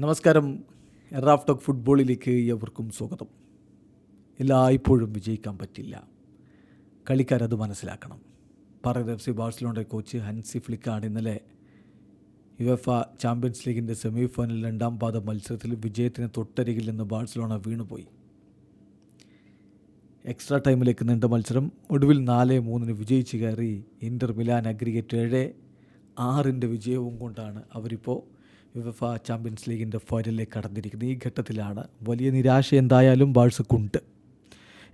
നമസ്കാരം. എറാഫ് ടോക്ക് ഫുട്ബോളിലേക്ക് എവർക്കും സ്വാഗതം. എല്ലായ്പ്പോഴും വിജയിക്കാൻ പറ്റില്ല. കളിക്കാരത് മനസ്സിലാക്കണം. പറയുന്നത് എഫ് സി ബാഴ്സലോണയുടെ കോച്ച് ഹൻസി ഫ്ലിക്കാണ് ഇന്നലെ യു യുഎഫ ചാമ്പ്യൻസ് ലീഗിന്റെ സെമി ഫൈനൽ രണ്ടാം പാദ മത്സരത്തിൽ വിജയത്തിന് തൊട്ടരികിൽ നിന്ന് ബാഴ്സലോണ വീണുപോയി. എക്സ്ട്രാ ടൈമിലേക്ക് നീണ്ട മത്സരം. ഒടുവിൽ നാല് മൂന്നിന് വിജയിച്ച് കയറി ഇന്റർ മിലാൻ അഗ്രിഗേറ്റ് ഏഴ് ആറിന്റെ വിജയവും കൊണ്ടാണ് അവരിപ്പോൾ യുവഫ ചാമ്പ്യൻസ് ലീഗിന്റെ ഫൈനലിലേക്ക് കടന്നിരിക്കുന്നത് ഈ ഘട്ടത്തിലാണ് വലിയ നിരാശ എന്തായാലും ബാഴ്സക്കുണ്ട്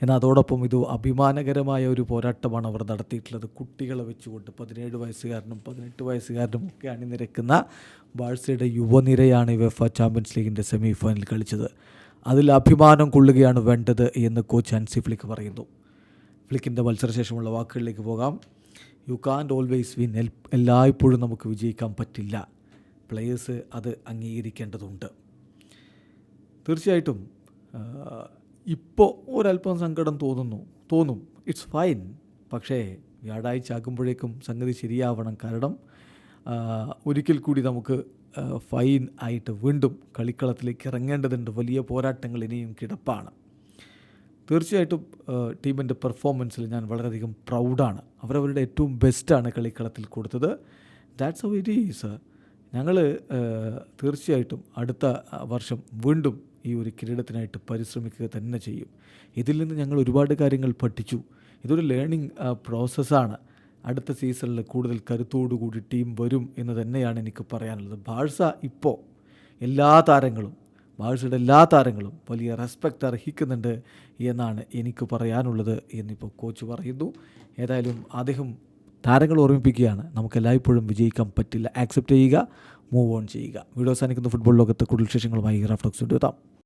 എന്നാൽ അതോടൊപ്പം ഇത് അഭിമാനകരമായ ഒരു പോരാട്ടമാണ് അവർ നടത്തിയിട്ടുള്ളത്. കുട്ടികളെ വെച്ചുകൊണ്ട് പതിനേഴ് വയസ്സുകാരനും പതിനെട്ട് വയസ്സുകാരനും ഒക്കെ അണിനിരക്കുന്ന ബാഴ്സയുടെ യുവനിരയാണ് യുവഫ ചാമ്പ്യൻസ് ലീഗിന്റെ സെമി ഫൈനൽ കളിച്ചത്. അതിൽ അഭിമാനം കൊള്ളുകയാണ് വേണ്ടത് എന്ന് കോച്ച് ഹൻസി ഫ്ലിക്ക് പറയുന്നു. ഫ്ലിക്കിന്റെ മത്സരശേഷമുള്ള വാക്കുകളിലേക്ക് പോകാം. യു കാൻഡ് ഓൾവേസ് വിൻ എല്ലായ്പ്പോഴും നമുക്ക് വിജയിക്കാൻ പറ്റില്ല. പ്ലെയേഴ്സ് അത് അംഗീകരിക്കേണ്ടതുണ്ട്. തീർച്ചയായിട്ടും ഇപ്പോൾ ഒരല്പം സങ്കടം തോന്നുന്നു തോന്നും. ഇറ്റ്സ് ഫൈൻ പക്ഷേ വ്യാഴാഴ്ച ആകുമ്പോഴേക്കും സംഗതി ശരിയാവണം. കാരണം ഒരിക്കൽ കൂടി നമുക്ക് ഫൈൻ ആയിട്ട് വീണ്ടും കളിക്കളത്തിലേക്ക് ഇറങ്ങേണ്ടതുണ്ട്. വലിയ പോരാട്ടങ്ങൾ ഇനിയും കിടപ്പാണ്. തീർച്ചയായിട്ടും ടീമിന്റെ പെർഫോമൻസിൽ ഞാൻ വളരെയധികം പ്രൗഡാണ് അവരവരുടെ ഏറ്റവും ബെസ്റ്റാണ് കളിക്കളത്തിൽ കൊടുത്തത്. ദാറ്റ്സ് ഹൗ വെരി ഈസ് ഞങ്ങൾ തീർച്ചയായിട്ടും അടുത്ത വർഷം വീണ്ടും ഈ ഒരു കിരീടത്തിനായിട്ട് പരിശ്രമിക്കുക തന്നെ ചെയ്യും. ഇതിൽ നിന്ന് ഞങ്ങൾ ഒരുപാട് കാര്യങ്ങൾ പഠിച്ചു. ഇതൊരു ലേണിംഗ് പ്രോസസ്സാണ് അടുത്ത സീസണിൽ കൂടുതൽ കരുത്തോടുകൂടി ടീം വരും എന്ന് തന്നെയാണ് എനിക്ക് പറയാനുള്ളത്. ബാഴ്സ ഇപ്പോൾ എല്ലാ താരങ്ങളും ബാഴ്സയുടെ എല്ലാ താരങ്ങളും വലിയ റെസ്പെക്റ്റ് അർഹിക്കുന്നുണ്ട് എന്നാണ് എനിക്ക് പറയാനുള്ളത് എന്നിപ്പോൾ കോച്ച് പറയുന്നു. ഏതായാലും അദ്ദേഹം താരങ്ങൾ ഓർമ്മിപ്പിക്കുകയാണ്. നമുക്ക് എല്ലായ്പ്പോഴും വിജയിക്കാൻ പറ്റില്ല. ആക്സെപ്റ്റ് ചെയ്യുക മൂവ് ഓൺ ചെയ്യുക. വീഡിയോ സാധിക്കുന്ന ഫുട്ബോൾ ലോകത്ത് കൂടുതൽ വിശേഷങ്ങളുമായി റാഫ്റ്റോക്സ് എത്താം.